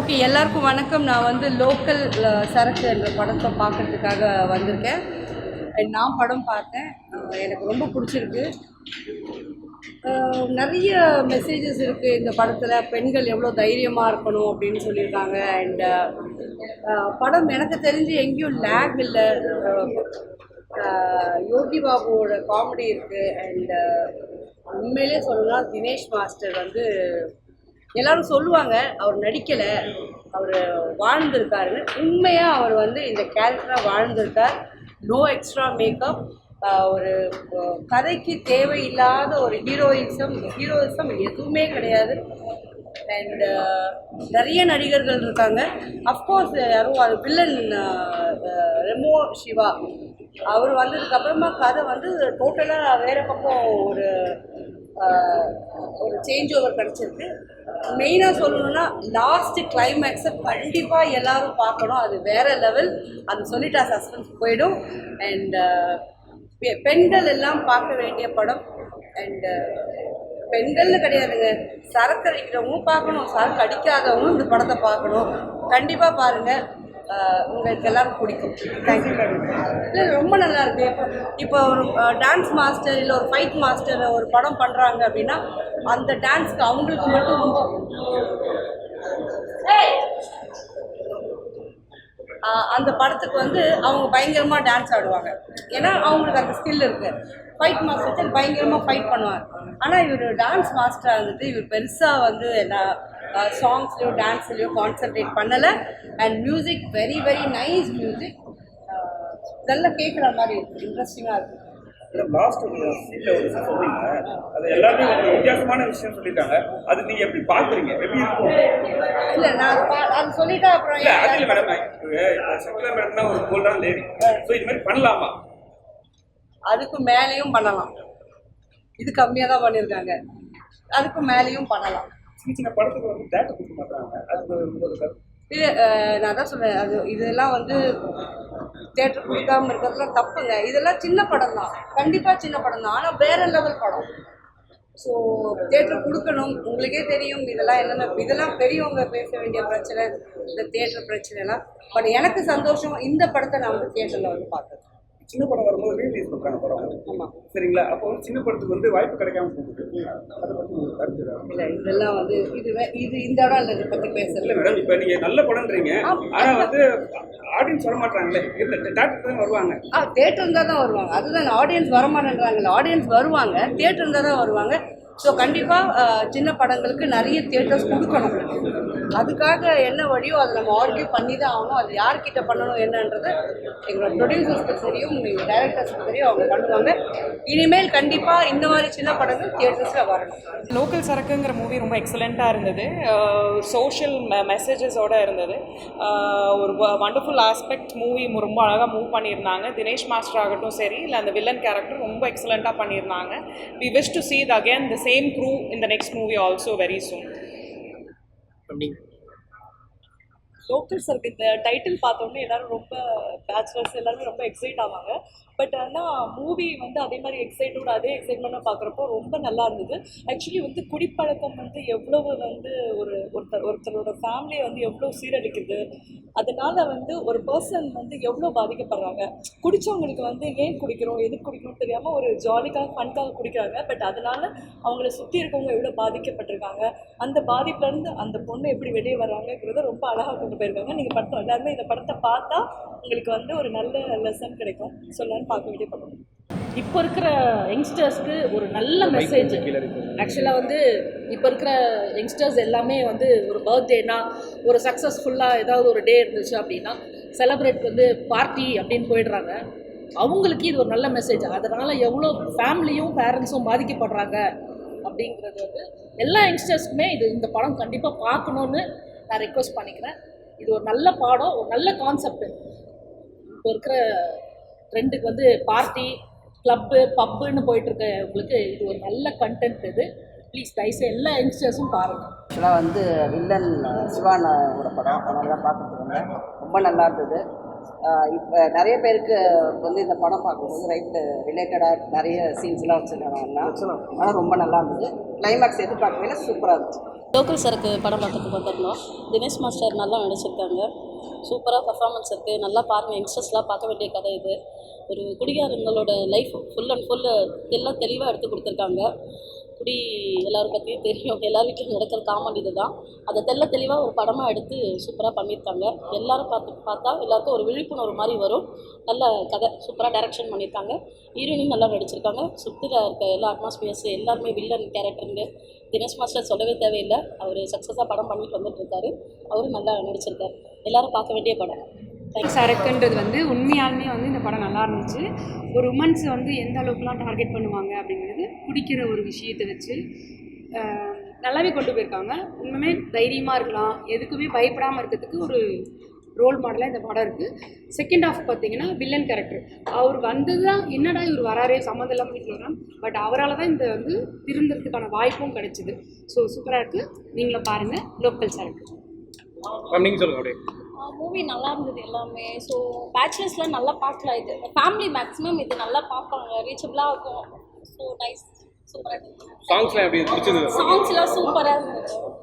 Okay எல்லாருக்கும் வணக்கம். நான் வந்து லோக்கல் சரக்கு என்ற படத்தை பார்க்கறதுக்காக வந்திருக்கேன். நான் படம் பார்த்தேன். எனக்கு ரொம்ப பிடிச்சிருக்கு. நிறைய மெசேஜஸ் இருக்குது இந்த படத்தில். பெண்கள் எவ்வளோ தைரியமாக இருக்கணும் அப்படின்னு சொல்லியிருக்காங்க. அண்டு படம் எனக்கு தெரிஞ்சு எங்கேயும் லேக் இல்லை. யோகி பாபுவோட காமெடி இருக்குது அண்டு உண்மையிலே சொல்லலாம் தினேஷ் மாஸ்டர் வந்து எல்லாரும் சொல்லுவாங்க அவர் நடிக்கலை அவர் வாழ்ந்திருக்காருன்னு. உண்மையாக அவர் வந்து இந்த கேரக்டராக வாழ்ந்திருக்கார். நோ எக்ஸ்ட்ரா மேக்கப் ஒரு கதைக்கு தேவையில்லாத ஒரு ஹீரோயிசம் ஹீரோயிசம் எதுவுமே கிடையாது. அண்ட் நிறைய நடிகர்கள் இருக்காங்க. அஃப்கோர்ஸ் யாரும் அது வில்லன் ரெமோ சிவா. அவர் வந்ததுக்கு அப்புறமா கதை வந்து டோட்டலாக வேறு பக்கம் ஒரு ஒரு சேஞ்ச் ஓவர் கிடச்சிருக்கு. மெயினாக சொல்லணும்னா லாஸ்ட் கிளைமேக்ஸை கண்டிப்பாக எல்லாரும் பார்க்கணும். அது வேற லெவல் அது சொல்லிட்டா சஸ்பென்ஸ் போயிடும். அண்ட் uh, பெண்கள் எல்லாம் பார்க்க வேண்டிய படம். அண்டு uh, பெண்கள்னு கிடையாதுங்க. சரக்கு அடிக்கிறவங்களும் பார்க்கணும். சரக்கு அடிக்காதவங்களும் இந்த படத்தை பார்க்கணும். கண்டிப்பாக பாருங்கள் உங்களுக்கு எல்லாரும் பிடிக்கும். தேங்க்யூ இல்லை ரொம்ப நல்லா இருக்கு. இப்போ இப்போ ஒரு டான்ஸ் மாஸ்டர் இல்லை ஒரு ஃபைட் மாஸ்டர் ஒரு படம் பண்ணுறாங்க அப்படின்னா அந்த டான்ஸ்க்கு அவங்களுக்கு மட்டும் ரொம்ப அந்த படத்துக்கு வந்து அவங்க பயங்கரமாக டான்ஸ் ஆடுவாங்க. ஏன்னா அவங்களுக்கு அந்த ஸ்கில் இருக்குது ஃபைட் மாஸ்டர் பயங்கரமாக ஃபைட் பண்ணுவாங்க. ஆனால் இவர் டான்ஸ் மாஸ்டராக இருந்துட்டு இவர் பெருசாக வந்து எல்லா சாங்ஸ்லையோ டான்ஸ்லையோ கான்சென்ட்ரேட் பண்ணலை. And music very very nice music நல்லா கேட்குற மாதிரி இருக்குது இன்ட்ரெஸ்டிங்காக இருக்குது லாஸ்ட் ஒரு சொல்றீங்க அது எல்லாருமே ஒரு வித்தியாசமான விஷயம் சொல்லியிருக்காங்க. அது நீங்க எப்படி பாக்குறீங்க எப்படி இருக்கும்? இல்லை நான் அது சொல்லிட்டா அப்புறம் இல்ல அது இல்ல மேடம் சக்லா ஒரு கோல்டான லேடி மாதிரி பண்ணலாமா? அதுக்கு மேலேயும் பண்ணலாம். இது கம்மியாக தான் பண்ணியிருக்காங்க. அதுக்கு மேலேயும் பண்ணலாம். சின்ன சின்ன படத்துக்கு வந்து டேட்டா கொடுக்க மாட்டாங்க அது இல்லை இது நான் தான் சொல்றேன் அது இதெல்லாம் வந்து தேட்டர் கொடுக்காம இருக்கிறதுலாம் தப்புங்க. இதெல்லாம் சின்ன படம் தான். கண்டிப்பாக சின்ன படம் தான். ஆனால் வேற லெவல் படம். ஸோ தேட்டர் கொடுக்கணும். உங்களுக்கே தெரியும் இதெல்லாம் என்னென்ன இதெல்லாம் பெரியவங்க பேச வேண்டிய பிரச்சனை இந்த தேட்டர் பிரச்சனைலாம். பட் எனக்கு சந்தோஷம் இந்த படத்தை நான் வந்து தேட்டரில் வந்து பார்த்தேன் சின்ன படம் வரும்போது ரீலீஸ் பண்றாங்க படம் சரிங்களா? அப்போ வந்து சின்ன படத்துக்கு வந்து வாய்ப்பு கிடைக்காம போகுது. அதை பத்தி உங்களுக்கு கருத்து ஏதாவது? இல்லை இதெல்லாம் வந்து இது இது இந்த இடம் இல்லை இதை பற்றி இல்ல பேசுறது மேடம் இப்ப நீங்க நல்ல படம்ன்றீங்க. ஆனா வந்து ஆடியன்ஸ் வர மாட்டாங்களே இல்ல தேட்டருக்கு தான் வருவாங்க. ஆ தேட்டர் இருந்தால் தான் வருவாங்க. அதுதான் ஆடியன்ஸ் வரமாட்டேன்றாங்கல்ல. ஆடியன்ஸ் வருவாங்க தேட்டர் இருந்தால் தான் வருவாங்க. ஸோ கண்டிப்பாக சின்ன படங்களுக்கு நிறைய தியேட்டர்ஸ் கொடுக்கணும். அதுக்காக என்ன வழியோ அதை நம்ம ஆர்கியூ பண்ணி தான் ஆகணும். அது யார்கிட்ட பண்ணணும் என்னன்றது எங்களோட ப்ரொடியூசர்ஸ்க்கு தெரியும் எங்கள் டைரக்டர்ஸ்க்கு தெரியும் அவங்க பண்ணுவாங்க. இனிமேல் கண்டிப்பாக இந்த மாதிரி சின்ன படங்கள் தியேட்டர்ஸில் வரணும். லோக்கல் சரக்குங்கிற மூவி ரொம்ப எக்ஸலண்ட்டாக இருந்தது. சோஷியல் மெசேஜஸோடு இருந்தது. ஒரு வண்டர்ஃபுல் ஆஸ்பெக்ட் மூவி ரொம்ப அழகாக மூவ் பண்ணியிருந்தாங்க. தினேஷ் மாஸ்டர் ஆகட்டும் சரி இல்லை அந்த வில்லன் கேரக்டர் ரொம்ப எக்ஸலண்ட்டாக பண்ணியிருந்தாங்க. We wish to see the again this same crew in the next movie also very soon local சர்க்கு இந்த டைட்டில் பார்த்தோன்னே எல்லாரும் ரொம்ப பேச்சுலர்ஸ் எல்லாருமே ரொம்ப எக்ஸைட் ஆவாங்க. பட் ஆனால் மூவி வந்து அதே மாதிரி எக்ஸைட்டோட அதே எக்ஸைட்மெண்ட்டாக பார்க்குறப்போ ரொம்ப நல்லா இருந்தது. ஆக்சுவலி வந்து குடிப்பழக்கம் வந்து எவ்வளவு வந்து ஒரு ஒருத்தர் ஒருத்தரோட ஃபேமிலியை வந்து எவ்வளோ சீரழிக்குது. அதனால் வந்து ஒரு பர்சன் வந்து எவ்வளோ பாதிக்கப்படுறாங்க. குடித்தவங்களுக்கு வந்து ஏன் குடிக்கிறோம் எதுக்கு குடிக்கணும்னு தெரியாமல் ஒரு ஜாலிக்காக ஃபன்காக குடிக்கிறாங்க. பட் அதனால அவங்கள சுற்றி இருக்கவங்க எவ்வளோ பாதிக்கப்பட்டிருக்காங்க அந்த பாதிப்புலேருந்து அந்த பொண்ணு எப்படி வெளியே வராங்கங்கிறத ரொம்ப அழகாக கொண்டு போயிருக்காங்க. நீங்கள் படத்தை எல்லாருமே இந்த படத்தை பார்த்தா உங்களுக்கு வந்து ஒரு நல்ல லெசன் கிடைக்கும். எல்லாரும் பார்க்க வேண்டிய படம். இப்போ இருக்கிற யங்ஸ்டர்ஸ்க்கு ஒரு நல்ல மெசேஜ் ஆக்சுவலாக வந்து இப்போ இருக்கிற யங்ஸ்டர்ஸ் எல்லாமே வந்து ஒரு பர்த்டேனா ஒரு சக்ஸஸ்ஃபுல்லாக ஏதாவது ஒரு டே இருந்துச்சு அப்படின்னா செலப்ரேட் வந்து பார்ட்டி அப்படின்னு போயிடுறாங்க. அவங்களுக்கு இது ஒரு நல்ல மெசேஜ் அதனால் எவ்வளோ ஃபேமிலியும் பேரண்ட்ஸும் பாதிக்கப்படுறாங்க அப்படிங்கிறது வந்து எல்லா யங்ஸ்டர்ஸ்க்குமே இது இந்த படம் கண்டிப்பாக பார்க்கணுன்னு நான் ரெக்வஸ்ட் பண்ணிக்கிறேன். இது ஒரு நல்ல பாடம் ஒரு நல்ல கான்செப்ட் இப்போ இருக்கிற ட்ரெண்டுக்கு வந்து பார்ட்டி கிளப்பு பப்புன்னு போயிட்டுருக்க உங்களுக்கு இது ஒரு நல்ல கண்டென்ட் இது. ப்ளீஸ் தயவுசெய்து எல்லா யங்ஸ்டர்ஸும் பாருங்கள் ஆக்சுவலாக வந்து வில்லன் சிவானோட படம் தான் பார்த்துட்டு வந்தேன் ரொம்ப நல்லா இருந்தது. இப்போ நிறைய பேருக்கு வந்து இந்த படம் பார்க்கும்போது ரைட்டு ரிலேட்டடாக நிறைய சீன்ஸ்லாம் வச்சுருக்காங்க. ஆனால் ரொம்ப நல்லா இருந்தது. கிளைமேக்ஸ் எதிர்பார்க்கவே சூப்பராக இருந்துச்சு. லோக்கல் சரக்கு படம் பார்க்கறதுக்கு வந்திருந்தோம். தினேஷ் மாஸ்டர் நல்லா நடிச்சிருக்காங்க. சூப்பராக பர்ஃபார்மன்ஸ் இருக்குது நல்லா பாருங்கள் யங்ஸ்டர்ஸ்லாம் பார்க்க வேண்டிய கதை இது. ஒரு குடிகாரங்களோட லைஃப் ஃபுல் அண்ட் ஃபுல்லு எல்லாம் தெளிவாக எடுத்து கொடுத்துருக்காங்க. குடி எல்லோரும் பற்றியும் தெரியும்? எல்லார் வீட்லையும் நடக்கிற காமன் இது தான் அதை தெள்ள தெளிவாக ஒரு படமாக எடுத்து சூப்பராக பண்ணியிருக்காங்க எல்லோரும் பார்த்து பார்த்தா எல்லாருக்கும் ஒரு விழிப்புணர்வு மாதிரி வரும். நல்ல கதை சூப்பராக டைரக்ஷன் பண்ணியிருக்காங்க ஹீரோயினும் நல்லா நடிச்சிருக்காங்க. சுற்றில இருக்க எல்லா அட்மாஸ்பியர்ஸ் எல்லாருமே வில்லன் கேரக்டருங்க தினேஷ் மாஸ்டர் சொல்லவே தேவையில்லை. அவர் சக்ஸஸாக படம் பண்ணிட்டு வந்துட்டு இருக்காரு. அவரும் நல்லா நடிச்சிருக்காரு. எல்லாரும் பார்க்க வேண்டிய படம். சரக்குன்றது வந்து உண்மையாலுமே வந்து இந்த படம் நல்லா இருந்துச்சு. ஒரு உமன்ஸ் வந்து எந்த அளவுக்குலாம் டார்கெட் பண்ணுவாங்க அப்படிங்கிறது குடிக்கிற ஒரு விஷயத்தை வச்சு நல்லாவே கொண்டு போயிருக்காங்க. உண்மையுமே தைரியமாக இருக்கலாம். எதுக்குமே பயப்படாமல் இருக்கிறதுக்கு ஒரு ரோல் மாடலாக இந்த படம் இருக்குது செகண்ட் ஆஃப் பார்த்தீங்கன்னா வில்லன் கேரக்டர் அவர் வந்தது தான் என்னடா இவர் வராரே சம்மந்தம் இல்லாமல் வீட்டில் வரான் பட் அவரால் தான் இந்த வந்து திருந்துறதுக்கான வாய்ப்பும் கிடைச்சிது. ஸோ சூப்பராக இருக்குது நீங்களும் பாருங்கள் லோக்கல் சார் இருக்குது சொல்லுங்கள் அப்படியே. மூவி நல்லா இருந்தது எல்லாமே. ஸோ பேச்சுலர்ஸ்லாம் நல்லா பார்க்கலாம் இது. ஃபேமிலி மேக்ஸிமம் இது நல்லா பார்ப்பாங்க. ரீச்சபிளாக இருக்கும். ஸோ நைஸ் சூப்பராக சாங்ஸ்லாம் எப்படி சாங்ஸ்லாம் சூப்பராக இருந்துச்சு